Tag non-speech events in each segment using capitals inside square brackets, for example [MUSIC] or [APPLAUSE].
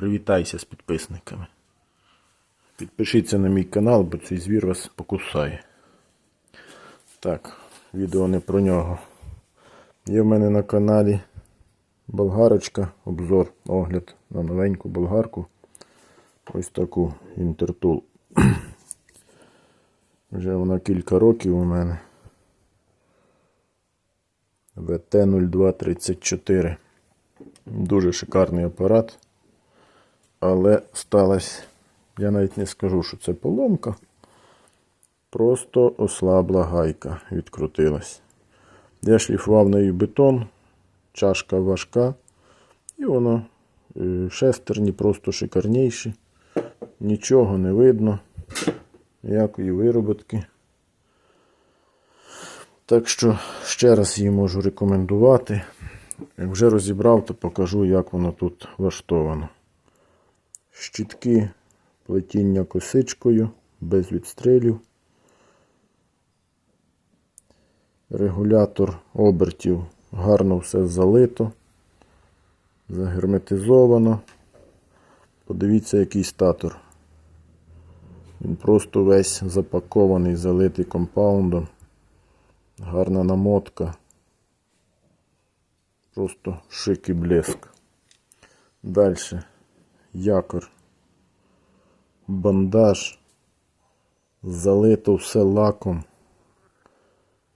Привітайся з підписниками. Підпишіться на мій канал, бо цей звір вас покусає. Так, відео не про нього. Є в мене на каналі болгарочка, обзор, огляд на новеньку болгарку. Ось таку інтертул. [CLEARS THROAT] Вже вона кілька років у мене. ВТ-0234. Дуже шикарний апарат. Але сталася, я навіть не скажу, що це поломка. Просто ослабла гайка, відкрутилась. Я шліфував нею бетон, чашка важка, і воно е, шестерні просто шикарніші. Нічого не видно, ніякої вироботки. Так що ще раз її можу рекомендувати. Як вже розібрав, то покажу, як воно тут влаштовано. Щітки плетіння косичкою, без відстрілів. Регулятор обертів гарно все залито, загерметизовано. Подивіться, який статор. Він просто весь запакований, залитий компаундом. Гарна намотка. Просто шик і блеск. Далі якор, бандаж, залито все лаком.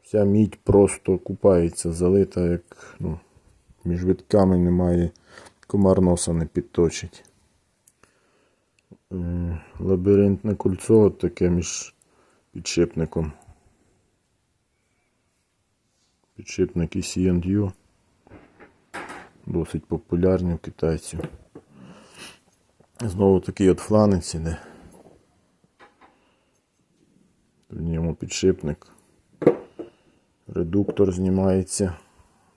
Вся мідь просто купається, залита, як ну, між витками немає, комар носа не підточить. Лабіринтне кольцо таке між підшипником. Підшипник ECNU. Досить популярні у китайців. Знову такий от фланець іде. В ньому підшипник. Редуктор знімається.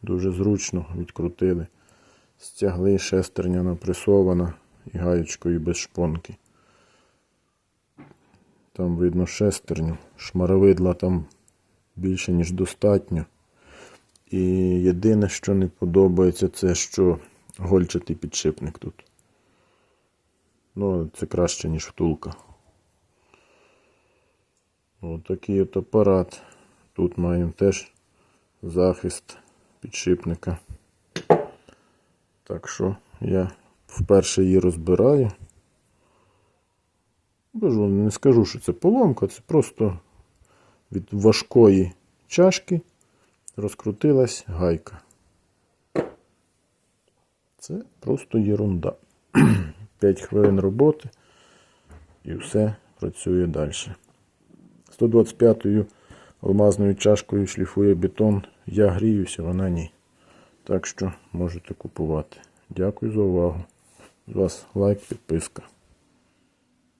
Дуже зручно відкрутили. Стягли шестерня напресована і гаєчкою без шпонки. Там видно шестерню. Шмаровидла там більше, ніж достатньо. І єдине, що не подобається, це що гольчатий підшипник тут. Ну, це краще, ніж втулка. Ось такий от апарат. Тут маємо теж захист підшипника. Так що я вперше її розбираю. Кажу, не скажу, що це поломка, це просто від важкої чашки розкрутилась гайка. Це просто єрунда. [CLEARS THROAT] 5 хвилин роботи і все працює далі. 125-ю алмазною чашкою шліфує бетон. Я гріюся, вона ні. Так що можете купувати. Дякую за увагу. З вас лайк, підписка.